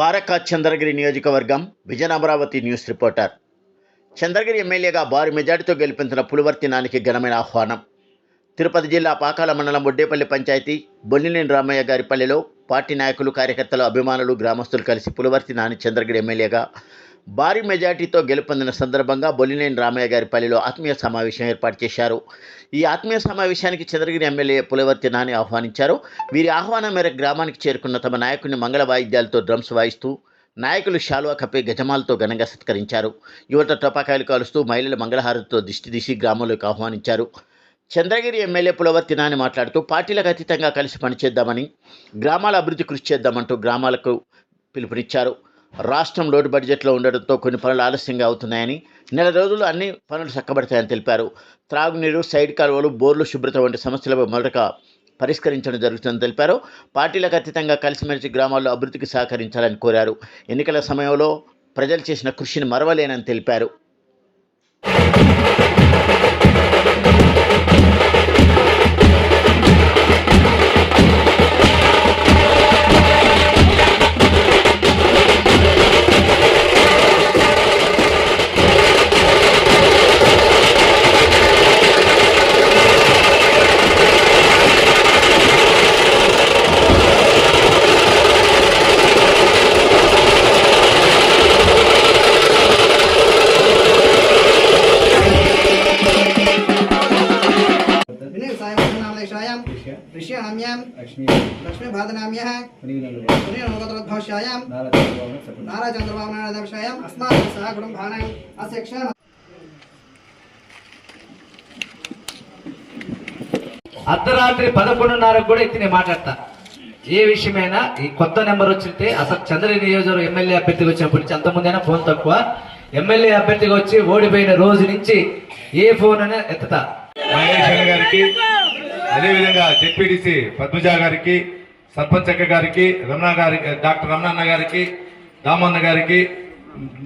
ద్వారకా చంద్రగిరి నియోజకవర్గం Vijayan Amaravati news reporter. Chandragiri ఎమ్మెల్యేగా భారీ మెజార్టీతో గెలిపించిన పులివర్తి నానికి ఘనమైన ఆహ్వానం. తిరుపతి జిల్లా పాకాల మండలం బొడ్డేపల్లి పంచాయతీ బొల్లినేని రామయ్య గారి పల్లెలో పార్టీ నాయకులు కార్యకర్తలు అభిమానులు గ్రామస్తులు కలిసి పులివర్తి నాని చంద్రగిరి ఎమ్మెల్యేగా భారీ మెజార్టీతో గెలుపొందిన సందర్భంగా బొల్లినేని రామయ్య గారి పల్లెలో ఆత్మీయ సమావేశం ఏర్పాటు చేశారు. ఈ ఆత్మీయ సమావేశానికి చంద్రగిరి ఎమ్మెల్యే పులవర్తి నాని ఆహ్వానించారు. వీరి ఆహ్వానం మేరకు గ్రామానికి చేరుకున్న తమ నాయకుడిని మంగళ వాయిద్యాలతో డ్రమ్స్ వాయిస్తూ నాయకులు శాలువా కప్పి గజమాలతో ఘనంగా సత్కరించారు. యువత టపాకాయలు కాలుస్తూ మహిళల మంగళహారతితో దిష్టి తీసి గ్రామంలోకి ఆహ్వానించారు. చంద్రగిరి ఎమ్మెల్యే పులవర్తి నాని మాట్లాడుతూ పార్టీలకు అతీతంగా కలిసి పనిచేద్దామని గ్రామాల అభివృద్ధి కృషి చేద్దామంటూ గ్రామాలకు పిలుపునిచ్చారు. రాష్ట్రం లోటు బడ్జెట్లో ఉండడంతో కొన్ని పనులు ఆలస్యంగా అవుతున్నాయని నెల రోజులు అన్ని పనులు చక్కబడతాయని తెలిపారు. త్రాగునీరు సైడ్ కాలువలు బోర్లు శుభ్రత వంటి సమస్యలపై మొదటగా పరిష్కరించడం జరుగుతుందని తెలిపారు. పార్టీలకు అతీతంగా కలిసిమెలిసి గ్రామాల్లో అభివృద్ధికి సహకరించాలని కోరారు. ఎన్నికల సమయంలో ప్రజలు చేసిన కృషిని మరవలేనని తెలిపారు. ऋष्याणाम्यां లక్ష్మీ लक्ष्मीभादनाम्यः మునిగినలు पुण्यनवगतोद्भवस्यायां నారాయణ సకుల नाराचन्द्रभावनादर्शायाम् अस्माकं सह कुटुम्बानाम् अस्य क्षण అర్ధరాత్రి పదకొండున్నరకు కూడా ఎత్తి నేను మాట్లాడతా ఏ విషయమైనా ఈ కొత్త నెంబర్ వచ్చితే అసలు చంద్రగిరి నియోజకవర్గం ఎమ్మెల్యే అభ్యర్థిగా వచ్చినప్పటి నుంచి అంతకుముందైనా ఫోన్ తక్కువ ఎమ్మెల్యే అభ్యర్థిగా వచ్చి ఓడిపోయిన రోజు నుంచి ఏ ఫోన్ అయినా ఎత్తుతా మహేష్ గారికి అదేవిధంగా జెడ్పీటీసీ పద్మజ గారికి సర్పంచ్ అక్క గారికి రమణ గారికి డాక్టర్ రమణన్న గారికి దామన్న గారికి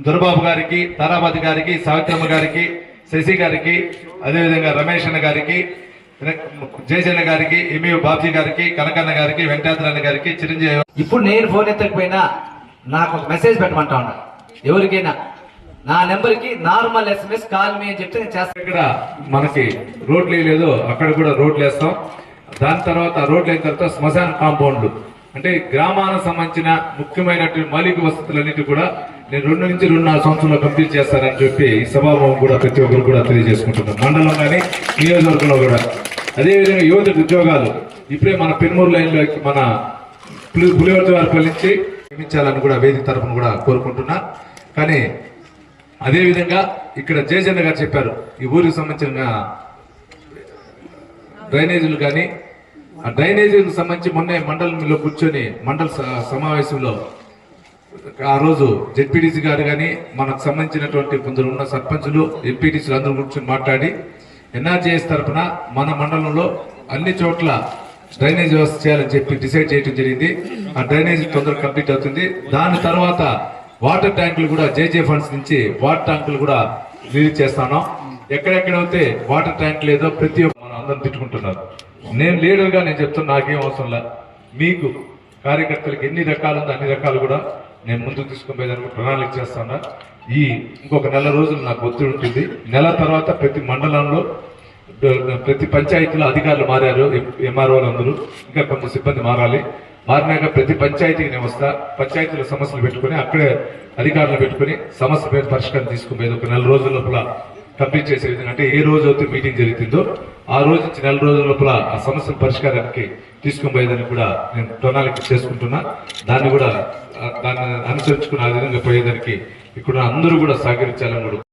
దొరబాబు గారికి తారాబాద్ గారికి సావిత్రమ్మ గారికి శశి గారికి అదేవిధంగా రమేష్ అన్న గారికి జయచంద్ర గారికి ఎంఈ బాబ్జీ గారికి కనకన్న గారికి వెంకటాద్రన్న గారికి చిరంజీవి ఇప్పుడు నేను ఫోన్ ఎత్తకపోయినా నాకు ఒక మెసేజ్ పెట్టమంటా ఉన్నా ఎవరికైనా నా నెంబర్కి నార్మల్ ఎస్ఎంఎస్ కాల్ మీ అని చెప్తే నేను చేస్తాను ఇక్కడ మనకి రోడ్లు లేదు అక్కడ కూడా రోడ్లు వేస్తాం. దాని తర్వాత రోడ్లు అయిన తర్వాత శ్మశాన కాంపౌండ్లు. అంటే గ్రామానికి సంబంధించిన ముఖ్యమైనటువంటి మౌలిక వసతులన్నిటి కూడా నేను రెండు నుంచి రెండున్నర సంవత్సరంలో కంప్లీట్ చేస్తానని చెప్పి ఈ సభాభవన్ కూడా ప్రతి ఒక్కరు కూడా తెలియజేసుకుంటున్నాను మండలం కానీ నియోజకవర్గంలో కూడా. అదేవిధంగా యువత ఉద్యోగాలు. ఇప్పుడే మన పెనుమూరు లైన్లో మన పులి- పులివర్తి వారి నుంచి నియమించాలని కూడా వేదిక తరఫున కూడా కోరుకుంటున్నా. కానీ అదేవిధంగా ఇక్కడ జయచంద్ర గారు చెప్పారు ఈ ఊరికి సంబంధించిన డ్రైనేజీలు కానీ ఆ డ్రైనేజీలకు సంబంధించి మొన్నే మండలంలో కూర్చొని మండల స- సమావేశంలో ఆ రోజు జెడ్పీటీసీ గారు కానీ మనకు సంబంధించినటువంటి కొందరు ఉన్న సర్పంచులు ఎంపీటీసీలు అందరూ కూర్చొని మాట్లాడి ఎన్ఆర్జీఎస్ తరఫున మన మండలంలో అన్ని చోట్ల డ్రైనేజ్ వ్యవస్థ చేయాలని చెప్పి డిసైడ్ చేయడం జరిగింది. ఆ డ్రైనేజ్ తొందరగా కంప్లీట్ అవుతుంది. దాని తర్వాత వాటర్ ట్యాంకులు కూడా జేజే ఫండ్స్ నుంచి వాటర్ ట్యాంకులు కూడా రిలీజ్ చేస్తాను ఎక్కడెక్కడైతే వాటర్ ట్యాంక్ లేదో ప్రతి ఒక్క మనం అందరం తిట్టుకుంటున్నారు. నేను లీడర్గా నేను చెప్తున్నా నాకేం అవసరం లే. మీకు కార్యకర్తలకు ఎన్ని రకాలు ఉందో అన్ని రకాలు కూడా నేను ముందుకు తీసుకుపోయేదానికి ప్రణాళిక చేస్తాను. ఈ ఇంకొక నెల రోజులు నాకు ఒత్తిడి ఉంటుంది. నెల తర్వాత ప్రతి మండలంలో ప్రతి పంచాయతీలో అధికారులు మారారు ఎంఆర్ఓలు అందరూ. ఇంకా కొంత సిబ్బంది మారాలి. మారినాక ప్రతి పంచాయతీకి నేను వస్తా. పంచాయతీలో సమస్యలు పెట్టుకుని అక్కడే అధికారులు పెట్టుకుని సమస్య పేరు పరిష్కారం తీసుకుపోయేది ఒక నెల రోజుల లోపల కంప్లీట్ చేసే విధంగా. అంటే ఏ రోజు అయితే మీటింగ్ జరుగుతుందో ఆ రోజు నుంచి నెల రోజుల లోపల ఆ సమస్య పరిష్కారానికి తీసుకుపోయేదని కూడా నేను ప్రణాళిక చేసుకుంటున్నా. దాన్ని కూడా దాన్ని అనుసరించుకుని ఆ విధంగా పోయేదానికి ఇక్కడ అందరూ కూడా సహకరించాలని కూడా